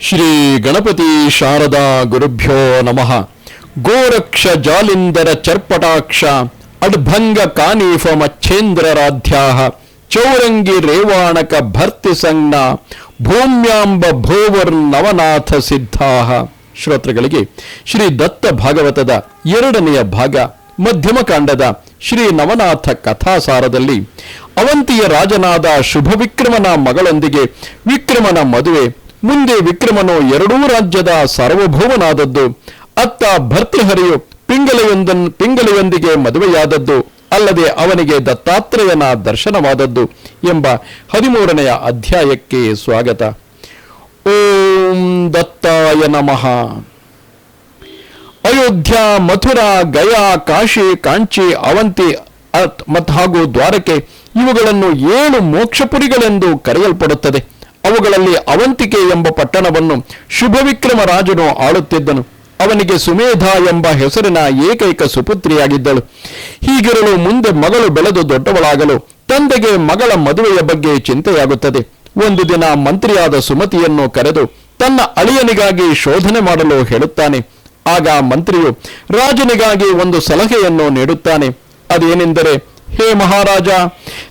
ಶ್ರೀ ಗಣಪತಿ ಶಾರದಾ ಗುರುಭ್ಯೋ ನಮಃ. ಗೋರಕ್ಷ ಜಾಲಿಂದರ ಚರ್ಪಟಾಕ್ಷ, ಅಡ್ಭಂಗ ಕಾನೀಫ ಮಚ್ಛೇಂದ್ರರಾಧ್ಯಾಹ ಚೌರಂಗಿ ರೇವಾಣಕ ಭರ್ತಿ ಸಂಜ್ಞ, ಭೂಮ್ಯಾಂಬ ಭೋವರ್ ನವನಾಥ ಸಿದ್ಧಾಹ. ಶ್ರೋತೃಗಳಿಗೆ ಶ್ರೀ ದತ್ತ ಭಾಗವತದ ಎರಡನೆಯ ಭಾಗ, ಮಧ್ಯಮ ಕಾಂಡದ ಶ್ರೀ ನವನಾಥ ಕಥಾಸಾರದಲ್ಲಿ ಅವಂತಿಯ ರಾಜನಾದ ಶುಭವಿಕ್ರಮನ ಮಗಳೊಂದಿಗೆ ವಿಕ್ರಮನ ಮದುವೆ ಮುಂದೆ ವಿಕ್ರಮನು ಎರಡೂ ರಾಜ್ಯದ ಸಾರ್ವಭೌಮನಾದದ್ದು. ಅತ್ತ ಭರ್ತೃಹರಿಯು ಪಿಂಗಲೆಯೊಂದನ್ ಪಿಂಗಲೆಯೊಂದಿಗೆ ಮದುವೆಯಾದದ್ದು. ಅಲ್ಲದೆ ಅವನಿಗೆ ದತ್ತಾತ್ರೇಯನ ದರ್ಶನವಾದದ್ದು ಎಂಬ ಹದಿಮೂರನೆಯ ಅಧ್ಯಾಯಕ್ಕೆ ಸ್ವಾಗತ. ಓಂ ದತ್ತಾಯ ನಮಃ. ಅಯೋಧ್ಯ, ಮಥುರಾ, ಗಯಾ, ಕಾಶಿ, ಕಾಂಚಿ, ಅವಂತಿ ಮತ್ತು ಹಾಗೂ ದ್ವಾರಕೆ ಇವುಗಳನ್ನು ಏಳು ಮೋಕ್ಷಪುರಿಗಳೆಂದು ಕರೆಯಲ್ಪಡುತ್ತದೆ. ಅವುಗಳಲ್ಲಿ ಅವಂತಿಕೆ ಎಂಬ ಪಟ್ಟಣವನ್ನು ಶುಭವಿಕ್ರಮ ರಾಜನು ಆಳುತ್ತಿದ್ದನು. ಅವನಿಗೆ ಸುಮೇಧ ಎಂಬ ಹೆಸರಿನ ಏಕೈಕ ಸುಪುತ್ರಿಯಾಗಿದ್ದಳು. ಹೀಗಿರಲು ಮುಂದೆ ಮಗಳು ಬೆಳೆದು ದೊಡ್ಡವಳಾಗಲು ತಂದೆಗೆ ಮಗಳ ಮದುವೆಯ ಬಗ್ಗೆ ಚಿಂತೆಯಾಗುತ್ತದೆ. ಒಂದು ದಿನ ಮಂತ್ರಿಯಾದ ಸುಮತಿಯನ್ನು ಕರೆದು ತನ್ನ ಅಳಿಯನಿಗಾಗಿ ಶೋಧನೆ ಮಾಡಲು ಹೇಳುತ್ತಾನೆ. ಆಗ ಮಂತ್ರಿಯು ರಾಜನಿಗಾಗಿ ಒಂದು ಸಲಹೆಯನ್ನು ನೀಡುತ್ತಾನೆ. ಅದೇನೆಂದರೆ, ಹೇ ಮಹಾರಾಜ,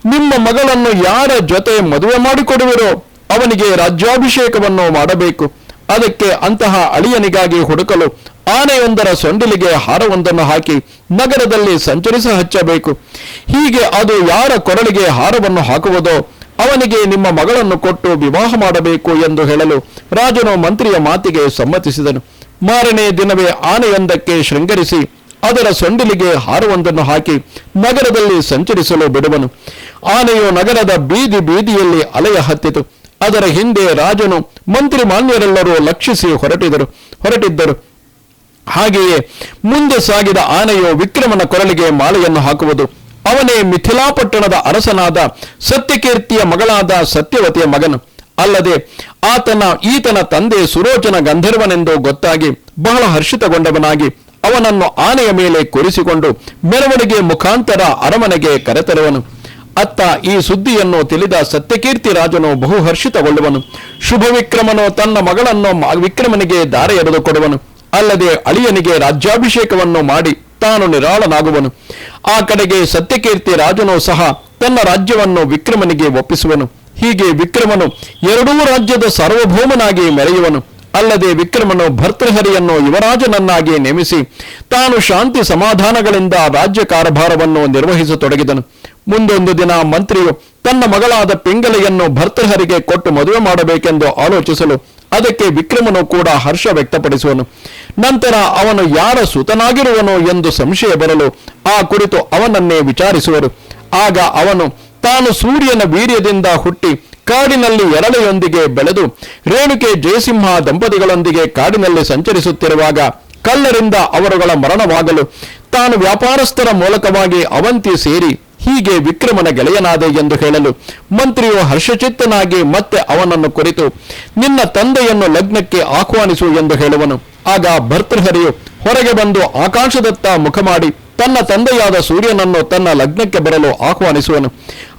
ನಿಮ್ಮ ಮಗಳನ್ನು ಯಾರ ಜೊತೆ ಮದುವೆ ಮಾಡಿಕೊಡುವಿರೋ ಅವನಿಗೆ ರಾಜ್ಯಾಭಿಷೇಕವನ್ನು ಮಾಡಬೇಕು. ಅದಕ್ಕೆ ಅಂತಹ ಅಳಿಯನಿಗಾಗಿ ಹುಡುಕಲು ಆನೆಯೊಂದರ ಸೊಂಡಿಲಿಗೆ ಹಾರವೊಂದನ್ನು ಹಾಕಿ ನಗರದಲ್ಲಿ ಸಂಚರಿಸ ಹಚ್ಚಬೇಕು. ಹೀಗೆ ಅದು ಯಾರ ಕೊರಳಿಗೆ ಹಾರವನ್ನು ಹಾಕುವುದೋ ಅವನಿಗೆ ನಿಮ್ಮ ಮಗಳನ್ನು ಕೊಟ್ಟು ವಿವಾಹ ಮಾಡಬೇಕು ಎಂದು ಹೇಳಲು ರಾಜನು ಮಂತ್ರಿಯ ಮಾತಿಗೆ ಸಮ್ಮತಿಸಿದನು. ಮಾರನೇ ದಿನವೇ ಆನೆಯೊಂದಕ್ಕೆ ಶೃಂಗರಿಸಿ ಅದರ ಸೊಂಡಿಲಿಗೆ ಹಾರವೊಂದನ್ನು ಹಾಕಿ ನಗರದಲ್ಲಿ ಸಂಚರಿಸಲು ಬಿಡುವನು. ಆನೆಯು ನಗರದ ಬೀದಿ ಬೀದಿಯಲ್ಲಿ ಅಲೆಯ ಹತ್ತಿತು. ಅದರ ಹಿಂದೆ ರಾಜನು ಮಂತ್ರಿ ಮಾನ್ಯರೆಲ್ಲರೂ ಲಕ್ಷಿಸಿ ಹೊರಟಿದರು. ಹೊರಟಿದ್ದರು. ಹಾಗೆಯೇ ಮುಂದೆ ಸಾಗಿದ ಆನೆಯು ವಿಕ್ರಮನ ಕೊರಳಿಗೆ ಮಾಲೆಯನ್ನು ಹಾಕುವುದು. ಅವನೇ ಮಿಥಿಲಾಪಟ್ಟಣದ ಅರಸನಾದ ಸತ್ಯಕೀರ್ತಿಯ ಮಗಳಾದ ಸತ್ಯವತಿಯ ಮಗನು. ಅಲ್ಲದೆ ಆತನ, ಈತನ ತಂದೆ ಸುರೋಚನ ಗಂಧರ್ವನೆಂದು ಗೊತ್ತಾಗಿ ಬಹಳ ಹರ್ಷಿತಗೊಂಡವನಾಗಿ ಅವನನ್ನು ಆನೆಯ ಮೇಲೆ ಕೂರಿಸಿಕೊಂಡು ಮೆರವಣಿಗೆ ಮುಖಾಂತರ ಅರಮನೆಗೆ ಕರೆತರುವನು. ಅತ್ತ ಈ ಸುದ್ದಿಯನ್ನು ತಿಳಿದ ಸತ್ಯಕೀರ್ತಿ ರಾಜನು ಬಹು ಹರ್ಷಿತಗೊಳ್ಳುವನು ಶುಭ ವಿಕ್ರಮನು ತನ್ನ ಮಗಳನ್ನು ವಿಕ್ರಮನಿಗೆ ದಾರ ಎರೆದು ಕೊಡುವನು. ಅಲ್ಲದೆ ಅಳಿಯನಿಗೆ ರಾಜ್ಯಾಭಿಷೇಕವನ್ನು ಮಾಡಿ ತಾನು ನಿರಾಳನಾಗುವನು. ಆ ಕಡೆಗೆ ಸತ್ಯಕೀರ್ತಿ ರಾಜನು ಸಹ ತನ್ನ ರಾಜ್ಯವನ್ನು ವಿಕ್ರಮನಿಗೆ ಒಪ್ಪಿಸುವನು. ಹೀಗೆ ವಿಕ್ರಮನು ಎರಡೂ ರಾಜ್ಯದ ಸಾರ್ವಭೌಮನಾಗಿ ಮೆರೆಯುವನು. ಅಲ್ಲದೆ ವಿಕ್ರಮನು ಭರ್ತೃಹರಿಯನ್ನು ಯುವರಾಜನನ್ನಾಗಿ ನೇಮಿಸಿ ತಾನು ಶಾಂತಿ ಸಮಾಧಾನಗಳಿಂದ ರಾಜ್ಯ ಕಾರಭಾರವನ್ನು ನಿರ್ವಹಿಸತೊಡಗಿದನು. ಮುಂದೊಂದು ದಿನ ಮಂತ್ರಿಯು ತನ್ನ ಮಗಳಾದ ಪಿಂಗಲೆಯನ್ನು ಭರ್ತೃಹರಿಗೆ ಕೊಟ್ಟು ಮದುವೆ ಮಾಡಬೇಕೆಂದು ಆಲೋಚಿಸಲು ಅದಕ್ಕೆ ವಿಕ್ರಮನು ಕೂಡ ಹರ್ಷ ವ್ಯಕ್ತಪಡಿಸುವನು. ನಂತರ ಅವನು ಯಾರ ಸುತನಾಗಿರುವನು ಎಂದು ಸಂಶಯ ಬರಲು ಆ ಕುರಿತು ಅವನನ್ನೇ ವಿಚಾರಿಸುವರು. ಆಗ ಅವನು ತಾನು ಸೂರ್ಯನ ವೀರ್ಯದಿಂದ ಹುಟ್ಟಿ ಕಾಡಿನಲ್ಲಿ ಎರಳೆಯೊಂದಿಗೆ ಬೆಳೆದು ರೇಣುಕೆ ಜಯಸಿಂಹ ದಂಪತಿಗಳೊಂದಿಗೆ ಕಾಡಿನಲ್ಲಿ ಸಂಚರಿಸುತ್ತಿರುವಾಗ ಕಲ್ಲರಿಂದ ಅವರುಗಳ ಮರಣವಾಗಲು ತಾನು ವ್ಯಾಪಾರಸ್ಥರ ಮೂಲಕವಾಗಿ ಅವಂತಿ ಸೇರಿ ಹೀಗೆ ವಿಕ್ರಮನ ಗೆಳೆಯನಾದೆ ಎಂದು ಹೇಳಲು ಮಂತ್ರಿಯು ಹರ್ಷಚಿತ್ತನಾಗಿ ಮತ್ತೆ ಅವನನ್ನು ಕುರಿತು, ನಿನ್ನ ತಂದೆಯನ್ನು ಲಗ್ನಕ್ಕೆ ಆಹ್ವಾನಿಸು ಎಂದು ಹೇಳುವನು. ಆಗ ಭರ್ತೃಹರಿಯು ಹೊರಗೆ ಬಂದು ಆಕಾಶದತ್ತ ಮುಖ ಮಾಡಿ, ತನ್ನ ತಂದೆಯಾದ ಸೂರ್ಯನನ್ನು ತನ್ನ ಲಗ್ನಕ್ಕೆ ಬರಲು ಆಹ್ವಾನಿಸುವನು.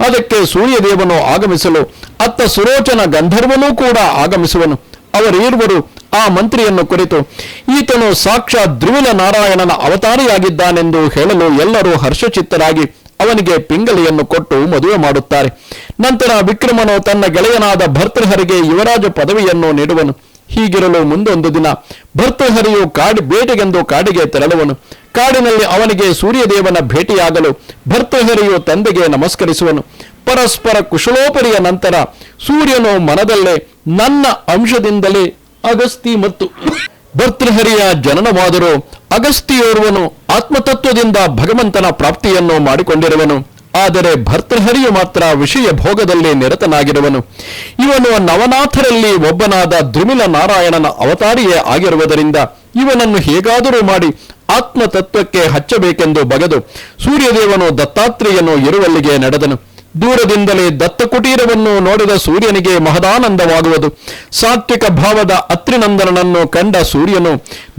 ಅದಕ್ಕೆ ಸೂರ್ಯದೇವನು ಆಗಮಿಸಲು, ಅತ್ತ ಸುರೋಚನ ಗಂಧರ್ವನೂ ಕೂಡ ಆಗಮಿಸುವನು. ಅವರೀರ್ವರು ಆ ಮಂತ್ರಿಯನ್ನು ಕುರಿತು, ಈತನು ಸಾಕ್ಷಾತ್ ಧ್ರುವಿನ ನಾರಾಯಣನ ಅವತಾರಿಯಾಗಿದ್ದಾನೆಂದು ಹೇಳಲು ಎಲ್ಲರೂ ಹರ್ಷಚಿತ್ತರಾಗಿ ಅವನಿಗೆ ಪಿಂಗಲಿಯನ್ನು ಕೊಟ್ಟು ಮದುವೆ ಮಾಡುತ್ತಾರೆ. ನಂತರ ವಿಕ್ರಮನು ತನ್ನ ಗೆಳೆಯನಾದ ಭರ್ತೃಹರಿಗೆ ಯುವರಾಜ ಪದವಿಯನ್ನು ನೀಡುವನು. ಹೀಗಿರಲು ಮುಂದೊಂದು ದಿನ ಭರ್ತೃಹರಿಯು ಕಾಡು ಬೇಟೆಗೆಂದು ಕಾಡಿಗೆ ತೆರಳುವನು. ಕಾಡಿನಲ್ಲಿ ಅವನಿಗೆ ಸೂರ್ಯದೇವನ ಭೇಟಿಯಾಗಲು ಭರ್ತೃಹರಿಯು ತಂದೆಗೆ ನಮಸ್ಕರಿಸುವನು. ಪರಸ್ಪರ ಕುಶಲೋಪರಿಯ ನಂತರ ಸೂರ್ಯನು ಮನದಲ್ಲೇ ನನ್ನ ಅಂಶದಿಂದಲೇ ಅಗಸ್ತಿ ಮತ್ತು ಭರ್ತೃಹರಿಯ ಜನನವಾದರೂ ಅಗಸ್ತಿಯೋರ್ವನು ಆತ್ಮತತ್ವದಿಂದ ಭಗವಂತನ ಪ್ರಾಪ್ತಿಯನ್ನು ಮಾಡಿಕೊಂಡಿರುವನು. ಆದರೆ ಭರ್ತೃಹರಿಯು ಮಾತ್ರ ವಿಷಯ ಭೋಗದಲ್ಲಿ ನಿರತನಾಗಿರುವನು. ಇವನು ನವನಾಥರಲ್ಲಿ ಒಬ್ಬನಾದ ಧ್ರುಮಿಲ ನಾರಾಯಣನ ಅವತಾರಿಯೇ ಆಗಿರುವುದರಿಂದ ಇವನನ್ನು ಹೇಗಾದರೂ ಮಾಡಿ ಆತ್ಮತತ್ವಕ್ಕೆ ಹಚ್ಚಬೇಕೆಂದು ಬಗೆದು ಸೂರ್ಯದೇವನು ದತ್ತಾತ್ರೇಯನು ಇರುವಲ್ಲಿಗೆ ನಡೆದನು. ದೂರದಿಂದಲೇ ದತ್ತಕುಟೀರವನ್ನು ನೋಡಿದ ಸೂರ್ಯನಿಗೆ ಮಹದಾನಂದವಾಗುವುದು. ಸಾತ್ವಿಕ ಭಾವದ ಅತ್ರಿನಂದನನ್ನು ಕಂಡ ಸೂರ್ಯನು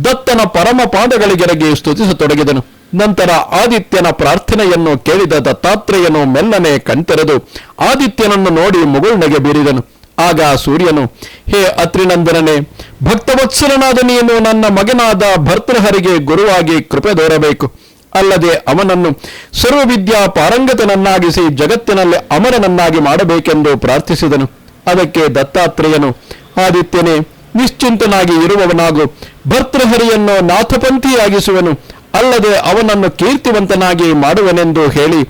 ದತ್ತನ ಪರಮ ಪಾದಗಳಿಗೆರಗೆ ಸ್ತುತಿಸತೊಡಗಿದನು. ನಂತರ ಆದಿತ್ಯನ ಪ್ರಾರ್ಥನೆಯನ್ನು ಕೇಳಿದ ದತ್ತಾತ್ರೇಯನು ಮೆಲ್ಲನೆ ಕಣ್ತೆರೆದು ಆದಿತ್ಯನನ್ನು ನೋಡಿ ಮುಗುಳ್ನಗೆ ಬೀರಿದನು. ಆಗ ಸೂರ್ಯನು, ಹೇ ಅತ್ರಿನಂದನನೇ, ಭಕ್ತವತ್ಸಲನಾದ ನೀನು ನನ್ನ ಮಗನಾದ ಭರ್ತೃಹರಿಗೆ ಗುರುವಾಗಿ ಕೃಪೆ ದೋರಬೇಕು. ಅಲ್ಲದೆ ಅವನನ್ನು ಸರ್ವವಿದ್ಯಾ ಪಾರಂಗತನನ್ನಾಗಿಸಿ ಜಗತ್ತಿನಲ್ಲಿ ಅಮರನನ್ನಾಗಿ ಮಾಡಬೇಕೆಂದು ಪ್ರಾರ್ಥಿಸಿದನು. ಅದಕ್ಕೆ ದತ್ತಾತ್ರೇಯನು, ಆದಿತ್ಯನೇ, ನಿಶ್ಚಿಂತನಾಗಿ ಇರುವವನಾಗು. ಭರ್ತೃಹರಿಯನ್ನು ನಾಥಪಂಥಿಯಾಗಿಸುವನು. ಅಲ್ಲದೆ ಅವನನ್ನು ಕೀರ್ತಿವಂತನಾಗಿ ಮಾಡುವನೆಂದು ಹೇಳಿ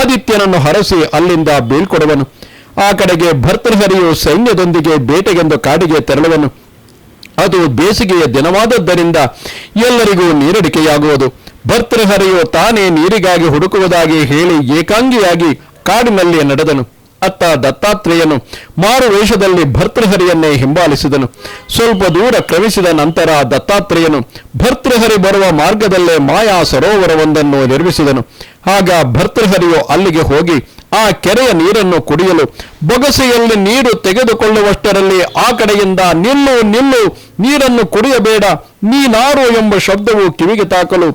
ಆದಿತ್ಯನನ್ನು ಹರಸಿ ಅಲ್ಲಿಂದ ಬೀಳ್ಕೊಡುವನು. ಆ ಕಡೆಗೆ ಭರ್ತೃಹರಿಯು ಸೈನ್ಯದೊಂದಿಗೆ ಬೇಟೆಗೆಂದು ಕಾಡಿಗೆ ತೆರಳುವನು. ಅದು ಬೇಸಿಗೆಯ ದಿನವಾದದ್ದರಿಂದ ಎಲ್ಲರಿಗೂ ನೀರಡಿಕೆಯಾಗುವುದು. ಭರ್ತೃಹರಿಯು ತಾನೇ ನೀರಿಗಾಗಿ ಹುಡುಕುವುದಾಗಿ ಹೇಳಿ ಏಕಾಂಗಿಯಾಗಿ ಕಾಡಿನಲ್ಲಿ ನಡೆದನು. ಅತ್ತ ದತ್ತಾತ್ರೇಯನು ಮಾರು ವೇಷದಲ್ಲಿ ಭರ್ತೃಹರಿಯನ್ನೇ ಹಿಂಬಾಲಿಸಿದನು. ಸ್ವಲ್ಪ ದೂರ ಕ್ರಮಿಸಿದ ನಂತರ ದತ್ತಾತ್ರೇಯನು ಭರ್ತೃಹರಿ ಬರುವ ಮಾರ್ಗದಲ್ಲೇ ಮಾಯಾ ಸರೋವರವೊಂದನ್ನು ನಿರ್ಮಿಸಿದನು. ಆಗ ಭರ್ತೃಹರಿಯು ಅಲ್ಲಿಗೆ ಹೋಗಿ ಆ ಕೆರೆಯ ನೀರನ್ನು ಕುಡಿಯಲು ಬೊಗಸೆಯಲ್ಲಿ ನೀರು ತೆಗೆದುಕೊಳ್ಳುವಷ್ಟರಲ್ಲಿ ಆ ಕಡೆಯಿಂದ ನಿಲ್ಲು ನಿಲ್ಲು ನೀರನ್ನು ಕುಡಿಯಬೇಡ ನೀನಾರು ಎಂಬ ಶಬ್ದವು ಕಿವಿಗೆ ತಾಕಲು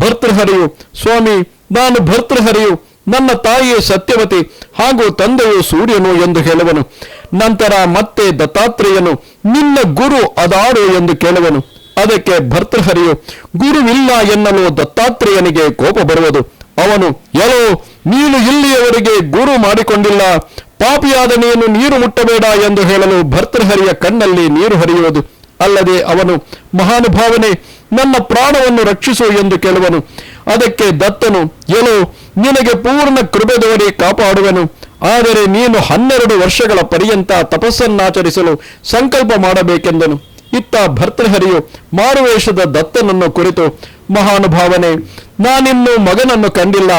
ಭರ್ತೃಹರಿಯು, ಸ್ವಾಮಿ, ನಾನು ಭರ್ತೃಹರಿಯು, ನನ್ನ ತಾಯಿಯೇ ಸತ್ಯವತಿ ಹಾಗೂ ತಂದೆಯು ಸೂರ್ಯನು ಎಂದು ಹೇಳುವನು. ನಂತರ ಮತ್ತೆ ದತ್ತಾತ್ರೇಯನು, ನಿನ್ನ ಗುರು ಅದಾರು ಎಂದು ಕೇಳುವನು. ಅದಕ್ಕೆ ಭರ್ತೃಹರಿಯು, ಗುರುವಿಲ್ಲ ಎನ್ನಲು ದತ್ತಾತ್ರೇಯನಿಗೆ ಕೋಪ ಬರುವುದು. ಅವನು ಎಲ್ಲೋ ನೀನು ಇಲ್ಲಿಯವರೆಗೆ ಗುರು ಮಾಡಿಕೊಂಡಿಲ್ಲ, ಪಾಪಿಯಾದ ನೀರು ಮುಟ್ಟಬೇಡ ಎಂದು ಹೇಳಲು ಭರ್ತೃಹರಿಯ ಕಣ್ಣಲ್ಲಿ ನೀರು ಹರಿಯುವುದು. ಅಲ್ಲದೆ ಅವನು ಮಹಾನುಭಾವನೆ ನನ್ನ ಪ್ರಾಣವನ್ನು ರಕ್ಷಿಸು ಎಂದು ಕೇಳುವನು. ಅದಕ್ಕೆ ದತ್ತನು, ಎಲೋ, ನಿನಗೆ ಪೂರ್ಣ ಕೃಪೆ ದೋರಿ ಕಾಪಾಡುವನು. ಆದರೆ ನೀನು ಹನ್ನೆರಡು ವರ್ಷಗಳ ಪರ್ಯಂತ ತಪಸ್ಸನ್ನಾಚರಿಸಲು ಸಂಕಲ್ಪ ಮಾಡಬೇಕೆಂದನು. ಇತ್ತ ಭರ್ತೃಹರಿಯು ಮಾರುವೇಷದ ದತ್ತನನ್ನು ಕುರಿತು, ಮಹಾನುಭಾವನೆ, ನಾನಿನ್ನು ಮಗನನ್ನು ಕಂಡಿಲ್ಲ.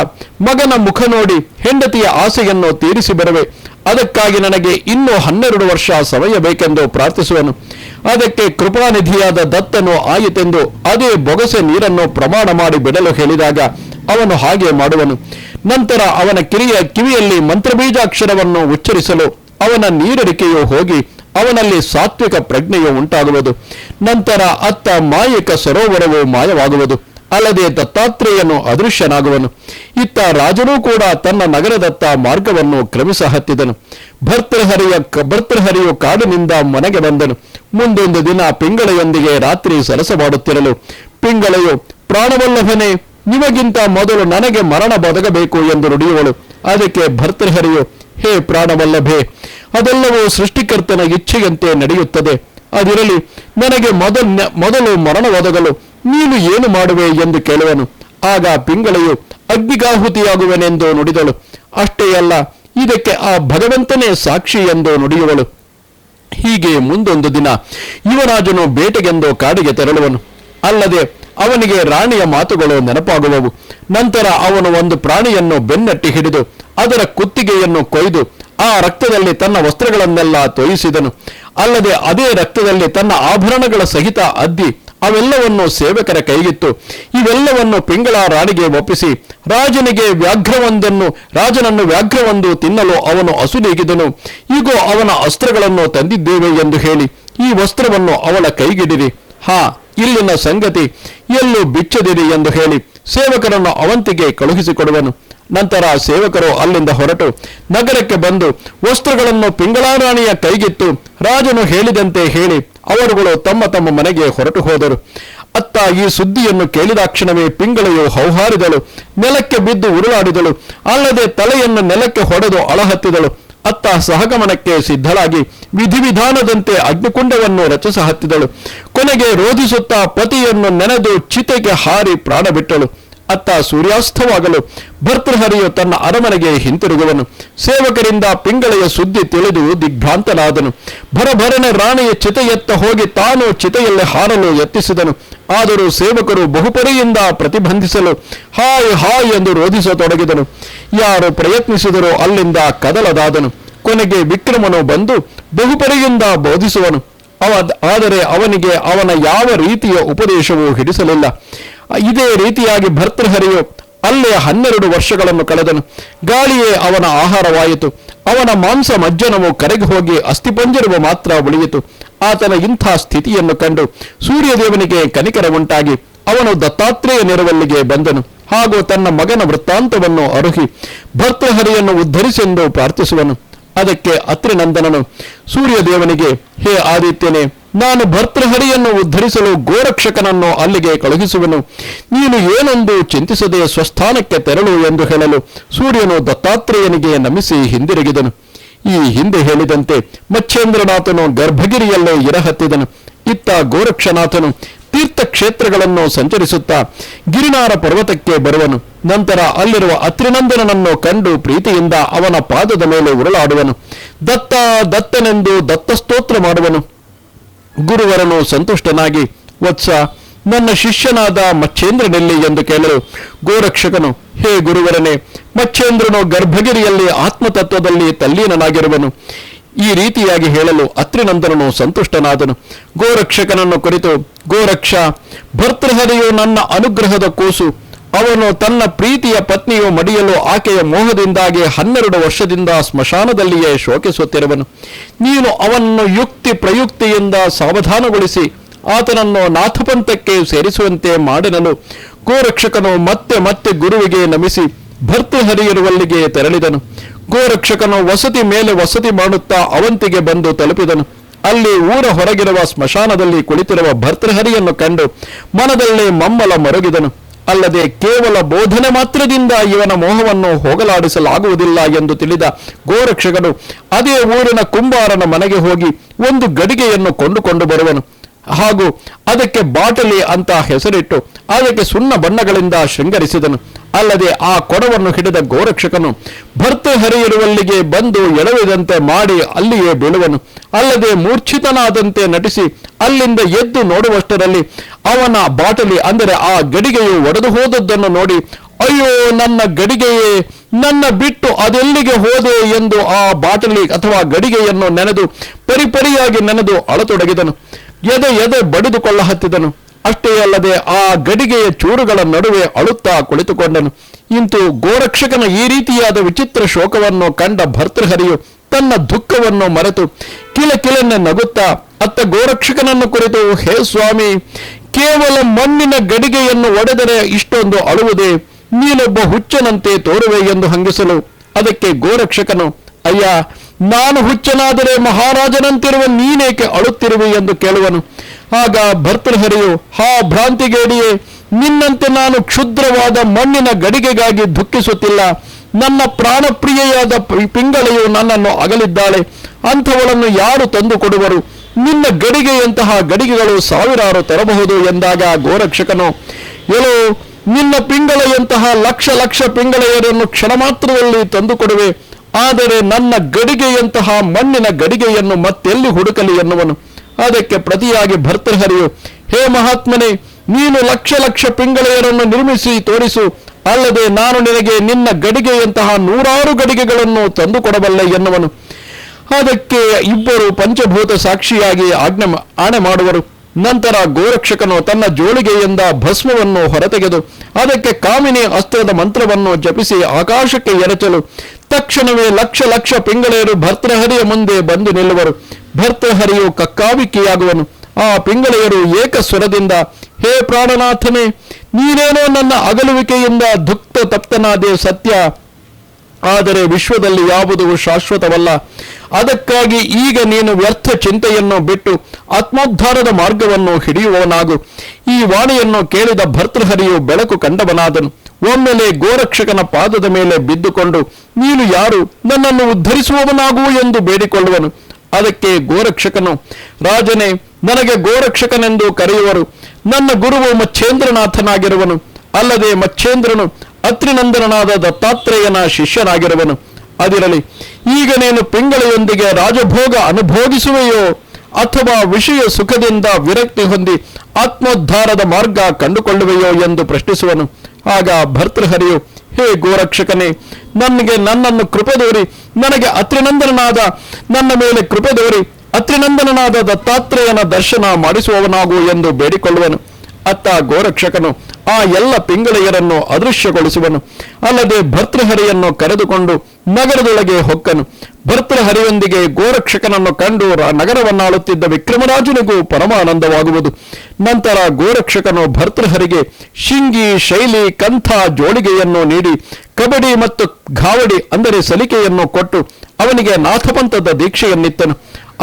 ಮಗನ ಮುಖ ನೋಡಿ ಹೆಂಡತಿಯ ಆಸೆಯನ್ನು ತೀರಿಸಿ ಬರುವೆ. ಅದಕ್ಕಾಗಿ ನನಗೆ ಇನ್ನೂ ಹನ್ನೆರಡು ವರ್ಷ ಸಮಯ ಬೇಕೆಂದು ಪ್ರಾರ್ಥಿಸುವನು. ಅದಕ್ಕೆ ಕೃಪಾನಿಧಿಯಾದ ದತ್ತನು ಆಯಿತೆಂದು ಅದೇ ಬೊಗಸೆ ನೀರನ್ನು ಪ್ರಮಾಣ ಮಾಡಿ ಬಿಡಲು ಹೇಳಿದಾಗ ಅವನು ಹಾಗೆ ಮಾಡುವನು. ನಂತರ ಅವನ ಕಿರಿಯ ಕಿವಿಯಲ್ಲಿ ಮಂತ್ರಬೀಜಾಕ್ಷರವನ್ನು ಉಚ್ಚರಿಸಲು ಅವನ ನೀರಡಿಕೆಯು ಹೋಗಿ ಅವನಲ್ಲಿ ಸಾತ್ವಿಕ ಪ್ರಜ್ಞೆಯು ಉಂಟಾಗುವುದು. ನಂತರ ಅತ್ತ ಮಾಯಿಕ ಸರೋವರವು ಮಾಯವಾಗುವುದು. ಅಲ್ಲದೆ ದತ್ತಾತ್ರೇಯನು ಅದೃಶ್ಯನಾಗುವನು. ಇತ್ತ ರಾಜನೂ ಕೂಡ ತನ್ನ ನಗರದತ್ತ ಮಾರ್ಗವನ್ನು ಕ್ರಮಿಸ ಹತ್ತಿದನು. ಭರ್ತೃಹರಿಯ ಭರ್ತೃಹರಿಯು ಕಾಡಿನಿಂದ ಮನೆಗೆ ಬಂದನು. ಮುಂದೊಂದು ದಿನ ಪಿಂಗಳೆಯೊಂದಿಗೆ ರಾತ್ರಿ ಸರಸ ಮಾಡುತ್ತಿರಲು ಪಿಂಗಳೆಯು, ಪ್ರಾಣವಲ್ಲಭನೆ, ನಿಮಗಿಂತ ಮೊದಲು ನನಗೆ ಮರಣ ಬದಗಬೇಕು ಎಂದು ನುಡಿಯುವಳು. ಅದಕ್ಕೆ ಭರ್ತೃಹರಿಯು, ಹೇ ಪ್ರಾಣವಲ್ಲಭೆ, ಅದೆಲ್ಲವೂ ಸೃಷ್ಟಿಕರ್ತನ ಇಚ್ಛೆಯಂತೆ ನಡೆಯುತ್ತದೆ. ಅದಿರಲಿ, ನನಗೆ ಮೊದಲ ಮೊದಲು ಮರಣ ಒದಗಲು ನೀನು ಏನು ಮಾಡುವೆ ಎಂದು ಕೇಳುವನು. ಆಗ ಪಿಂಗಳೆಯು, ಅಗ್ನಿಗಾಹುತಿಯಾಗುವೆನೆಂದು ನುಡಿದಳು. ಅಷ್ಟೇ ಅಲ್ಲ, ಇದಕ್ಕೆ ಆ ಭಗವಂತನೇ ಸಾಕ್ಷಿ ಎಂದು ನುಡಿಯುವಳು. ಹೀಗೆ ಮುಂದೊಂದು ದಿನ ಯುವರಾಜನು ಬೇಟೆಗೆಂದು ಕಾಡಿಗೆ ತೆರಳುವನು. ಅಲ್ಲದೆ ಅವನಿಗೆ ರಾಣಿಯ ಮಾತುಗಳು ನೆನಪಾಗುವವು. ನಂತರ ಅವನು ಒಂದು ಪ್ರಾಣಿಯನ್ನು ಬೆನ್ನಟ್ಟಿ ಹಿಡಿದು, ಅದರ ಕುತ್ತಿಗೆಯನ್ನು ಕೊಯ್ದು, ಆ ರಕ್ತದಲ್ಲಿ ತನ್ನ ವಸ್ತ್ರಗಳನ್ನೆಲ್ಲ ತೊಯಿಸಿದನು. ಅಲ್ಲದೆ ಅದೇ ರಕ್ತದಲ್ಲಿ ತನ್ನ ಆಭರಣಗಳ ಸಹಿತ ಅದ್ದಿ ಅವೆಲ್ಲವನ್ನು ಸೇವಕರ ಕೈಗಿತ್ತು ಇವೆಲ್ಲವನ್ನು ಪಿಂಗಳ ರಾಣಿಗೆ ಒಪ್ಪಿಸಿ ರಾಜನಿಗೆ ವ್ಯಾಘ್ರವೊಂದನ್ನು, ರಾಜನನ್ನು ವ್ಯಾಘ್ರವೊಂದು ತಿನ್ನಲು ಅವನು ಅಸುನೀಗಿದನು. ಈಗ ಅವನ ಅಸ್ತ್ರಗಳನ್ನು ತಂದಿದ್ದೇವೆ ಎಂದು ಹೇಳಿ ಈ ವಸ್ತ್ರವನ್ನು ಅವಳ ಕೈಗಿಡಿರಿ. ಹಾ, ಇಲ್ಲಿನ ಸಂಗತಿ ಎಲ್ಲೂ ಬಿಚ್ಚದಿರಿ ಎಂದು ಹೇಳಿ ಸೇವಕರನ್ನು ಅವಂತಿಗೆ ಕಳುಹಿಸಿಕೊಡುವನು. ನಂತರ ಸೇವಕರು ಅಲ್ಲಿಂದ ಹೊರಟು ನಗರಕ್ಕೆ ಬಂದು ವಸ್ತ್ರಗಳನ್ನು ಪಿಂಗಳಾರಾಣಿಯ ಕೈಗಿತ್ತು ರಾಜನು ಹೇಳಿದಂತೆ ಹೇಳಿ ಅವರುಗಳು ತಮ್ಮ ತಮ್ಮ ಮನೆಗೆ ಹೊರಟು ಹೋದರು. ಅತ್ತ ಈ ಸುದ್ದಿಯನ್ನು ಕೇಳಿದಾಕ್ಷಣವೇ ಪಿಂಗಳೆಯು ಹೌಹಾರಿದಳು, ನೆಲಕ್ಕೆ ಬಿದ್ದು ಉರುಳಾಡಿದಳು, ಅಲ್ಲದೆ ತಲೆಯನ್ನು ನೆಲಕ್ಕೆ ಹೊಡೆದು ಅಳಹತ್ತಿದಳು. ಅತ್ತ ಸಹಗಮನಕ್ಕೆ ಸಿದ್ಧಳಾಗಿ ವಿಧಿವಿಧಾನದಂತೆ ಅಗ್ನಿಕುಂಡವನ್ನು ರಚಿಸ ಹತ್ತಿದಳು ಕೊನೆಗೆ ರೋಧಿಸುತ್ತಾ ಪತಿಯನ್ನು ನೆನೆದು ಚಿತೆಗೆ ಹಾರಿ ಪ್ರಾಣ ಬಿಟ್ಟಳು ಅತ್ತ ಸೂರ್ಯಾಸ್ತವಾಗಲು ಭರ್ತೃಹರಿಯು ತನ್ನ ಅರಮನೆಗೆ ಹಿಂತಿರುಗುವನು. ಸೇವಕರಿಂದ ಪಿಂಗಳೆಯ ಸುದ್ದಿ ತಿಳಿದು ದಿಗ್ಭ್ರಾಂತನಾದನು. ಭರಭರನೆ ರಾಣಿಯ ಚಿತೆಯತ್ತ ಹೋಗಿ ತಾನು ಚಿತೆಯಲ್ಲಿ ಹಾರಲು ಯತ್ನಿಸಿದನು. ಆದರೂ ಸೇವಕರು ಬಹುಪರಿಯಿಂದ ಪ್ರತಿಬಂಧಿಸಲು ಹಾಯ್ ಹಾಯ್ ಎಂದು ರೋಧಿಸತೊಡಗಿದನು. ಯಾರು ಪ್ರಯತ್ನಿಸಿದರೂ ಅಲ್ಲಿಂದ ಕದಲದಾದನು. ಕೊನೆಗೆ ವಿಕ್ರಮನು ಬಂದು ಬಹುಪರಿಯಿಂದ ಬೋಧಿಸುವನು. ಅವ, ಆದರೆ ಅವನಿಗೆ ಅವನ ಯಾವ ರೀತಿಯ ಉಪದೇಶವೂ ಹಿಡಿಸಲಿಲ್ಲ. ಇದೇ ರೀತಿಯಾಗಿ ಭರ್ತೃಹರಿಯು ಅಲ್ಲೇ ಹನ್ನೆರಡು ವರ್ಷಗಳನ್ನು ಕಳೆದನು. ಗಾಳಿಯೇ ಅವನ ಆಹಾರವಾಯಿತು. ಅವನ ಮಾಂಸ ಮಜ್ಜನವು ಕರಗಿ ಹೋಗಿ ಅಸ್ಥಿಪಂಜರವು ಮಾತ್ರ ಉಳಿಯಿತು. ಆತನ ಇಂಥ ಸ್ಥಿತಿಯನ್ನು ಕಂಡು ಸೂರ್ಯದೇವನಿಗೆ ಕನಿಕರ ಉಂಟಾಗಿ ಅವನು ದತ್ತಾತ್ರೇಯ ನೆರವಲ್ಲಿಗೆ ಬಂದನು. ಹಾಗೂ ತನ್ನ ಮಗನ ವೃತ್ತಾಂತವನ್ನು ಅರುಹಿ ಭರ್ತೃಹರಿಯನ್ನು ಉದ್ಧರಿಸೆಂದು ಪ್ರಾರ್ಥಿಸುವನು. ಅದಕ್ಕೆ ಅತ್ರಿನಂದನನು, ಸೂರ್ಯದೇವನಿಗೆ, ಹೇ ಆದಿತ್ಯನೇ ನಾನು ಭರ್ತೃಹರಿಯನ್ನು ಉದ್ಧರಿಸಲು ಗೋರಕ್ಷಕನನ್ನು ಅಲ್ಲಿಗೆ ಕಳುಹಿಸುವೆನು. ನೀನು ಏನೊಂದು ಚಿಂತಿಸದೆ ಸ್ವಸ್ಥಾನಕ್ಕೆ ತೆರಳು ಎಂದು ಹೇಳಲು ಸೂರ್ಯನು ದತ್ತಾತ್ರೇಯನಿಗೆ ನಮಿಸಿ ಹಿಂದಿರುಗಿದನು. ಈ ಹಿಂದೆ ಹೇಳಿದಂತೆ ಮಚ್ಚೇಂದ್ರನಾಥನು ಗರ್ಭಗಿರಿಯಲ್ಲೇ ಇರಹತ್ತಿದನು. ಇತ್ತ ಗೋರಕ್ಷನಾಥನು ತೀರ್ಥಕ್ಷೇತ್ರಗಳನ್ನು ಸಂಚರಿಸುತ್ತಾ ಗಿರಿನಾರ ಪರ್ವತಕ್ಕೆ ಬರುವನು. ನಂತರ ಅಲ್ಲಿರುವ ಅತ್ರಿನಂದನನ್ನು ಕಂಡು ಪ್ರೀತಿಯಿಂದ ಅವನ ಪಾದದ ಮೇಲೆ ಉರುಳಾಡುವನು. ದತ್ತ ದತ್ತನೆಂದು ದತ್ತಸ್ತೋತ್ರ ಮಾಡುವನು. ಗುರುವರನು ಸಂತುಷ್ಟನಾಗಿ ವತ್ಸ, ನನ್ನ ಶಿಷ್ಯನಾದ ಮಚ್ಚೇಂದ್ರನೆಲ್ಲಿ? ಎಂದು ಕೇಳಲು ಗೋರಕ್ಷಕನು, ಹೇ ಗುರುವರನೇ, ಮಚ್ಚೇಂದ್ರನು ಗರ್ಭಗಿರಿಯಲ್ಲಿ ಆತ್ಮತತ್ವದಲ್ಲಿ ತಲ್ಲೀನನಾಗಿರುವನು. ಈ ರೀತಿಯಾಗಿ ಹೇಳಲು ಅತ್ರಿನಂದನನು ಸಂತುಷ್ಟನಾದನು. ಗೋರಕ್ಷಕನನ್ನು ಕುರಿತು, ಗೋರಕ್ಷ, ಭರ್ತೃಹರಿಯು ನನ್ನ ಅನುಗ್ರಹದ ಕೂಸು ಅವನು ತನ್ನ ಪ್ರೀತಿಯ ಪತ್ನಿಯು ಮಡಿಯಲು ಆಕೆಯ ಮೋಹದಿಂದಾಗಿ ಹನ್ನೆರಡು ವರ್ಷದಿಂದ ಸ್ಮಶಾನದಲ್ಲಿಯೇ ಶೋಕಿಸುತ್ತಿರುವನು. ನೀನು ಅವನನ್ನು ಯುಕ್ತಿ ಪ್ರಯುಕ್ತಿಯಿಂದ ಸಾವಧಾನಗೊಳಿಸಿ, ಆತನನ್ನು ನಾಥಪಂಥಕ್ಕೆ ಸೇರಿಸುವಂತೆ ಮಾಡಿನನು. ಗೋರಕ್ಷಕನು ಮತ್ತೆ ಮತ್ತೆ ಗುರುವಿಗೆ ನಮಿಸಿ ಭರ್ತೃಹರಿಯಿರುವಲ್ಲಿಗೆ ತೆರಳಿದನು. ಗೋರಕ್ಷಕನು ವಸತಿ ಮೇಲೆ ವಸತಿ ಮಾಡುತ್ತಾ ಅವಂತಿಗೆ ಬಂದು ತಲುಪಿದನು. ಅಲ್ಲಿ ಊರ ಹೊರಗಿರುವ ಸ್ಮಶಾನದಲ್ಲಿ ಕುಳಿತಿರುವ ಭರ್ತೃಹರಿಯನ್ನು ಕಂಡು ಮನದಲ್ಲಿ ಮಮ್ಮಲ ಮರುಗಿದನು. ಅಲ್ಲದೆ ಕೇವಲ ಬೋಧನೆ ಮಾತ್ರದಿಂದ ಇವನ ಮೋಹವನ್ನು ಹೋಗಲಾಡಿಸಲಾಗುವುದಿಲ್ಲ ಎಂದು ತಿಳಿದ ಗೋರಕ್ಷಕನು, ಅದೇ ಊರಿನ ಕುಂಬಾರನ ಮನೆಗೆ ಹೋಗಿ ಒಂದು ಗಡಿಗೆಯನ್ನು ಕೊಂಡುಕೊಂಡು ಬರುವನು. ಹಾಗೂ ಅದಕ್ಕೆ ಬಾಟಲಿ ಅಂತ ಹೆಸರಿಟ್ಟು, ಅದಕ್ಕೆ ಸುಣ್ಣ ಬಣ್ಣಗಳಿಂದ ಶೃಂಗರಿಸಿದನು. ಅಲ್ಲದೆ ಆ ಕೊಡವನ್ನು ಹಿಡಿದ ಗೋರಕ್ಷಕನು ಭರ್ತೃಹರಿಯಿರುವಲ್ಲಿಗೆ ಬಂದು ಎಳವಿದಂತೆ ಮಾಡಿ ಅಲ್ಲಿಯೇ ಬೀಳುವನು. ಅಲ್ಲದೆ ಮೂರ್ಛಿತನಾದಂತೆ ನಟಿಸಿ ಅಲ್ಲಿಂದ ಎದ್ದು ನೋಡುವಷ್ಟರಲ್ಲಿ ಅವನ ಬಾಟಲಿ, ಅಂದರೆ ಆ ಗಡಿಗೆಯು ಒಡೆದು ಹೋದದ್ದನ್ನು ನೋಡಿ, ಅಯ್ಯೋ, ನನ್ನ ಗಡಿಗೆಯೇ, ನನ್ನ ಬಿಟ್ಟು ಅದೆಲ್ಲಿಗೆ ಹೋದೆ? ಎಂದು ಆ ಬಾಟಲಿ ಅಥವಾ ಗಡಿಗೆಯನ್ನು ನೆನೆದು ಪರಿಪರಿಯಾಗಿ ನೆನೆದು ಅಳತೊಡಗಿದನು. ಎದೆ ಎದೆ ಬಡಿದುಕೊಳ್ಳ ಹತ್ತಿದನು ಅಷ್ಟೇ ಅಲ್ಲದೆ ಆ ಗಡಿಗೆಯ ಚೂರುಗಳ ನಡುವೆ ಅಳುತ್ತಾ ಕುಳಿತುಕೊಂಡನು. ಇಂತು ಗೋರಕ್ಷಕನ ಈ ರೀತಿಯಾದ ವಿಚಿತ್ರ ಶೋಕವನ್ನು ಕಂಡ ಭರ್ತೃಹರಿಯು ತನ್ನ ದುಃಖವನ್ನು ಮರೆತು ಕಿಲ ಕಿಲನ್ನೆ ನಗುತ್ತಾ, ಅತ್ತ ಗೋರಕ್ಷಕನನ್ನು ಕುರಿತು, ಹೇ ಸ್ವಾಮಿ, ಕೇವಲ ಮಣ್ಣಿನ ಗಡಿಗೆಯನ್ನು ಒಡೆದರೆ ಇಷ್ಟೊಂದು ಅಳುವುದೇ? ನೀನೊಬ್ಬ ಹುಚ್ಚನಂತೆ ತೋರುವೆ ಎಂದು ಹಂಗಿಸಲು. ಅದಕ್ಕೆ ಗೋರಕ್ಷಕನು, ಅಯ್ಯ, ನಾನು ಹುಚ್ಚನಾದರೆ ಮಹಾರಾಜನಂತಿರುವ ನೀನೇಕೆ ಅಳುತ್ತಿರುವೆ? ಎಂದು ಕೇಳುವನು. ಆಗ ಭರ್ತೃಹರಿಯು ಹಾ ಭ್ರಾಂತಿಗೇಡಿಯೇ, ನಿನ್ನಂತೆ ನಾನು ಕ್ಷುದ್ರವಾದ ಮಣ್ಣಿನ ಗಡಿಗೆಗಾಗಿ ದುಃಖಿಸುತ್ತಿಲ್ಲ. ನನ್ನ ಪ್ರಾಣಪ್ರಿಯೆಯಾದ ಪಿಂಗಳೆಯು ನನ್ನನ್ನು ಅಗಲಿದ್ದಾಳೆ. ಅಂಥವಳನ್ನು ಯಾರು ತಂದು ಕೊಡುವರು? ನಿನ್ನ ಗಡಿಗೆಯಂತಹ ಗಡಿಗೆಗಳು ಸಾವಿರಾರು ತರಬಹುದು ಎಂದಾಗ ಗೋರಕ್ಷಕನು, ಎಲೋ, ನಿನ್ನ ಪಿಂಗಳೆಯಂತಹ ಲಕ್ಷ ಲಕ್ಷ ಪಿಂಗಳೆಯರನ್ನು ಕ್ಷಣ ಮಾತ್ರದಲ್ಲಿ ತಂದುಕೊಡುವೆ ಆದರೆ ನನ್ನ ಗಡಿಗೆಯಂತಹ ಮಣ್ಣಿನ ಗಡಿಗೆಯನ್ನು ಮತ್ತೆಲ್ಲಿ ಹುಡುಕಲಿ ಎನ್ನುವನು. ಅದಕ್ಕೆ ಪ್ರತಿಯಾಗಿ ಭರ್ತೃಹರಿಯು ಹೇ ಮಹಾತ್ಮನೇ, ನೀನು ಲಕ್ಷ ಲಕ್ಷ ಪಿಂಗಳೆಯರನ್ನು ನಿರ್ಮಿಸಿ ತೋರಿಸು, ಅಲ್ಲದೆ ನಾನು ನಿನಗೆ ನಿನ್ನ ಗಡಿಗೆಯಂತಹ ನೂರಾರು ಗಡಿಗೆಗಳನ್ನು ತಂದುಕೊಡಬಲ್ಲೆ ಎನ್ನುವನು. ಅದಕ್ಕೆ ಇಬ್ಬರು ಪಂಚಭೂತ ಸಾಕ್ಷಿಯಾಗಿ ಆಜ್ಞೆ ಆಣೆ ಮಾಡುವರು. ನಂತರ ಗೋರಕ್ಷಕನು ತನ್ನ ಜೋಳಿಗೆಯಿಂದ ಭಸ್ಮವನ್ನು ಹೊರತೆಗೆದು, ಅದಕ್ಕೆ ಕಾಮಿನಿ ಅಸ್ತ್ರದ ಮಂತ್ರವನ್ನು ಜಪಿಸಿ ಆಕಾಶಕ್ಕೆ ಎರಚಲು. ತಕ್ಷಣವೇ ಲಕ್ಷ ಲಕ್ಷ ಪಿಂಗಳೆಯರು ಭರ್ತೃಹರಿಯ ಮುಂದೆ ಬಂದು ನಿಲ್ಲುವರು. ಭರ್ತೃಹರಿಯು ಕಕ್ಕಾವಿಕೆಯಾಗುವನು. ಆ ಪಿಂಗಳೆಯರು ಏಕಸ್ವರದಿಂದ ಹೇ ಪ್ರಾಣನಾಥನೇ, ನೀನೇನೋ ನನ್ನ ಅಗಲುವಿಕೆಯಿಂದ ದುಃಖ ತಪ್ತನಾದೆ ಸತ್ಯ. ಆದರೆ ವಿಶ್ವದಲ್ಲಿ ಯಾವುದೂ ಶಾಶ್ವತವಲ್ಲ. ಅದಕ್ಕಾಗಿ ಈಗ ನೀನು ವ್ಯರ್ಥ ಚಿಂತೆಯನ್ನು ಬಿಟ್ಟು ಆತ್ಮೋದ್ಧಾರದ ಮಾರ್ಗವನ್ನು ಹಿಡಿಯುವವನಾಗು. ಈ ವಾಣಿಯನ್ನು ಕೇಳಿದ ಭರ್ತೃಹರಿಯು ಬೆಳಕು ಕಂಡವನಾದನು. ಒಮ್ಮೆಲೆ ಗೋರಕ್ಷಕನ ಪಾದದ ಮೇಲೆ ಬಿದ್ದುಕೊಂಡು, ನೀನು ಯಾರು? ನನ್ನನ್ನು ಉದ್ಧರಿಸುವವನಾಗು ಎಂದು ಬೇಡಿಕೊಳ್ಳುವನು. ಅದಕ್ಕೆ ಗೋರಕ್ಷಕನು, ರಾಜನೇ, ನನಗೆ ಗೋರಕ್ಷಕನೆಂದು ಕರೆಯುವರು. ನನ್ನ ಗುರುವು ಮಚ್ಛೇಂದ್ರನಾಥನಾಗಿರುವನು ಅಲ್ಲದೆ ಮಚ್ಛೇಂದ್ರನು ಅತ್ರಿನಂದನಾದ ದತ್ತಾತ್ರೇಯನ ಶಿಷ್ಯನಾಗಿರುವನು. ಅದಿರಲಿ, ಈಗ ನೀನು ಪಿಂಗಳೆಯೊಂದಿಗೆ ರಾಜಭೋಗ ಅನುಭೋಗಿಸುವೆಯೋ? ಅಥವಾ ವಿಷಯ ಸುಖದಿಂದ ವಿರಕ್ತಿ ಹೊಂದಿ ಆತ್ಮೋದ್ಧಾರದ ಮಾರ್ಗ ಕಂಡುಕೊಳ್ಳುವೆಯೋ? ಎಂದು ಪ್ರಶ್ನಿಸುವನು. ಆಗ ಭರ್ತೃಹರಿಯು ಹೇ ಗೋರಕ್ಷಕನೇ ನನಗೆ ನನ್ನನ್ನು ಕೃಪದೋರಿ ನನಗೆ ಅತ್ರಿನಂದನನಾದ ನನ್ನ ಮೇಲೆ ಕೃಪದೋರಿ ಅತ್ರಿನಂದನನಾದ ದತ್ತಾತ್ರೇಯನ ದರ್ಶನ ಮಾಡಿಸುವವನಾಗು ಎಂದು ಬೇಡಿಕೊಳ್ಳುವನು. ಅತ್ತ ಗೋರಕ್ಷಕನು ಆ ಎಲ್ಲ ಪಿಂಗಳೆಯರನ್ನು ಅದೃಶ್ಯಗೊಳಿಸುವನು. ಅಲ್ಲದೆ ಭರ್ತೃಹರಿಯನ್ನು ಕರೆದುಕೊಂಡು ನಗರದೊಳಗೆ ಹೊಕ್ಕನು. ಭರ್ತೃಹರಿಯೊಂದಿಗೆ ಗೋರಕ್ಷಕನನ್ನು ಕಂಡು ನಗರವನ್ನಾಳುತ್ತಿದ್ದ ವಿಕ್ರಮರಾಜನಿಗೂ ಪರಮಾನಂದವಾಗುವುದು. ನಂತರ ಗೋರಕ್ಷಕನು ಭರ್ತೃಹರಿಗೆ ಶಿಂಗಿ, ಶೈಲಿ, ಕಂಥ, ಜೋಳಿಗೆಯನ್ನು ನೀಡಿ, ಕಬಡ್ಡಿ ಮತ್ತು ಘಾವಡಿ ಅಂದರೆ ಸಲಿಕೆಯನ್ನು ಕೊಟ್ಟು ಅವನಿಗೆ ನಾಥಪಂಥದ ದೀಕ್ಷೆಯನ್ನಿತ್ತನು.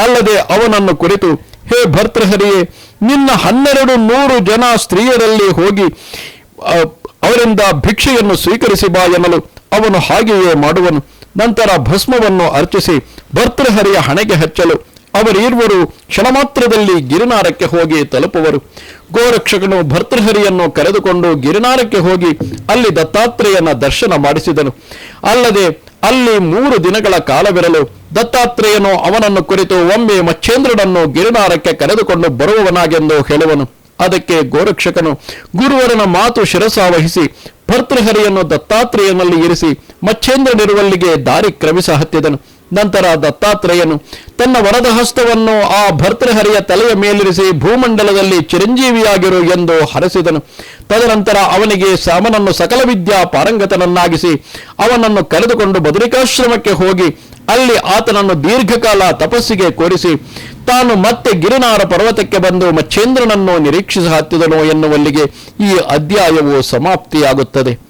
ಅಲ್ಲದೆ ಅವನನ್ನು ಕುರಿತು, ಹೇ ಭರ್ತೃಹರಿಯೇ ನಿನ್ನ ಹನ್ನೆರಡು ನೂರು ಜನ ಸ್ತ್ರೀಯರಲ್ಲಿ ಹೋಗಿ ಅವರಿಂದ ಭಿಕ್ಷೆಯನ್ನು ಸ್ವೀಕರಿಸಿ ಬಾ ಎನ್ನಲು ಅವನು ಹಾಗೆಯೇ ಮಾಡುವನು. ನಂತರ ಭಸ್ಮವನ್ನು ಅರ್ಚಿಸಿ ಭರ್ತೃಹರಿಯ ಹಣೆಗೆ ಹಚ್ಚಲು ಅವರೀರ್ವರು ಕ್ಷಣಮಾತ್ರದಲ್ಲಿ ಗಿರಿನಾರಕ್ಕೆ ಹೋಗಿ ತಲುಪುವರು. ಗೋರಕ್ಷಕನು ಭರ್ತೃಹರಿಯನ್ನು ಕರೆದುಕೊಂಡು ಗಿರಿನಾರಕ್ಕೆ ಹೋಗಿ ಅಲ್ಲಿ ದತ್ತಾತ್ರೇಯನ ದರ್ಶನ ಮಾಡಿಸಿದನು. ಅಲ್ಲದೆ ಅಲ್ಲಿ ಮೂರು ದಿನಗಳ ಕಾಲವಿರಲು ದತ್ತಾತ್ರೇಯನು ಅವನನ್ನು ಕುರಿತು ಒಮ್ಮೆ ಮಚ್ಚೇಂದ್ರನನ್ನು ಗಿರಿನಾರಕ್ಕೆ ಕರೆದುಕೊಂಡು ಬರುವವನಾಗೆಂದು ಹೇಳುವನು. ಅದಕ್ಕೆ ಗೋರಕ್ಷಕನು ಗುರುವರನ ಮಾತು ಶಿರಸಾವಹಿಸಿ ಭರ್ತೃಹರಿಯನ್ನು ದತ್ತಾತ್ರೇಯನಲ್ಲಿ ಇರಿಸಿ ಮಚ್ಚೇಂದ್ರನಿರುವಲ್ಲಿಗೆ ದಾರಿ ಕ್ರಮಿಸ ಹತ್ತಿದನು. ನಂತರ ದತ್ತಾತ್ರೇಯನು ತನ್ನ ವರದ ಹಸ್ತವನ್ನು ಆ ಭರ್ತೃಹರಿಯ ತಲೆಯ ಮೇಲಿರಿಸಿ ಭೂಮಂಡಲದಲ್ಲಿ ಚಿರಂಜೀವಿಯಾಗಿರು ಎಂದು ಹರಸಿದನು. ತದನಂತರ ಅವನಿಗೆ ಸಾಮನನ್ನು ಸಕಲ ವಿದ್ಯಾ ಪಾರಂಗತನನ್ನಾಗಿಸಿ ಅವನನ್ನು ಕರೆದುಕೊಂಡು ಬದರಿಕಾಶ್ರಮಕ್ಕೆ ಹೋಗಿ ಅಲ್ಲಿ ಆತನನ್ನು ದೀರ್ಘಕಾಲ ತಪಸ್ಸಿಗೆ ಕೋರಿಸಿ ತಾನು ಮತ್ತೆ ಗಿರಿನಾರ ಪರ್ವತಕ್ಕೆ ಬಂದು ಮಚ್ಚೇಂದ್ರನನ್ನು ನಿರೀಕ್ಷಿಸ ಹತ್ತಿದನು ಎನ್ನುವಲ್ಲಿಗೆ ಈ ಅಧ್ಯಾಯವು ಸಮಾಪ್ತಿಯಾಗುತ್ತದೆ.